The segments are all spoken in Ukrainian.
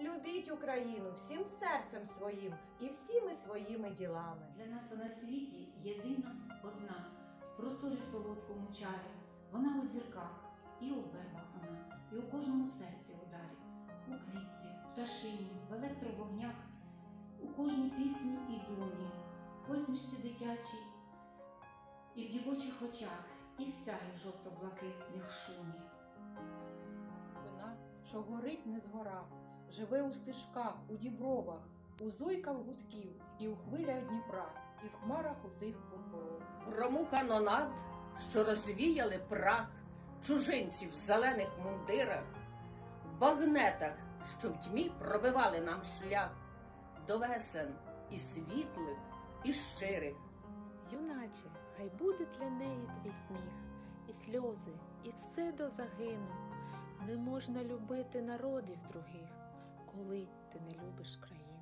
Любіть Україну всім серцем своїм і всіми своїми ділами. Для нас вона в світі єдина одна, в просторі солодкому чарі. Вона у зірках, і у вербах вона, і у кожному серці ударі, у квітці, пташині, в електровогнях, у кожній пісні і дуні, посмішці дитячій, і в дівочих очах, і в стягі жовто-блакитних шумі. Що горить не згора, живе у стежках, у дібровах, у зойках гудків, і у хвилях Дніпра, і в хмарах у тих пурпурових. грому канонад, що розвіяли прах чужинців в зелених мундирах, в багнетах, що в тьмі пробивали нам шлях до весен і світлих, і щирих. Юначе, хай буде для неї твій сміх, і сльози, і все до загину. Не можна любити народів других, коли ти не любиш країну.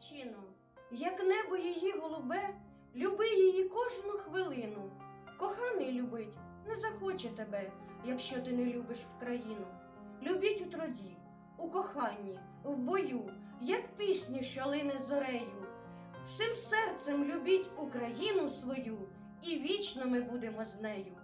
чином, як небо її голубе, люби її кожну хвилину. Коханий любить не захоче тебе, якщо ти не любиш в країну. Любіть у троді, у коханні, в бою, як пісню, що лине зорею. Всім серцем любіть Україну свою, і вічно ми будемо з нею.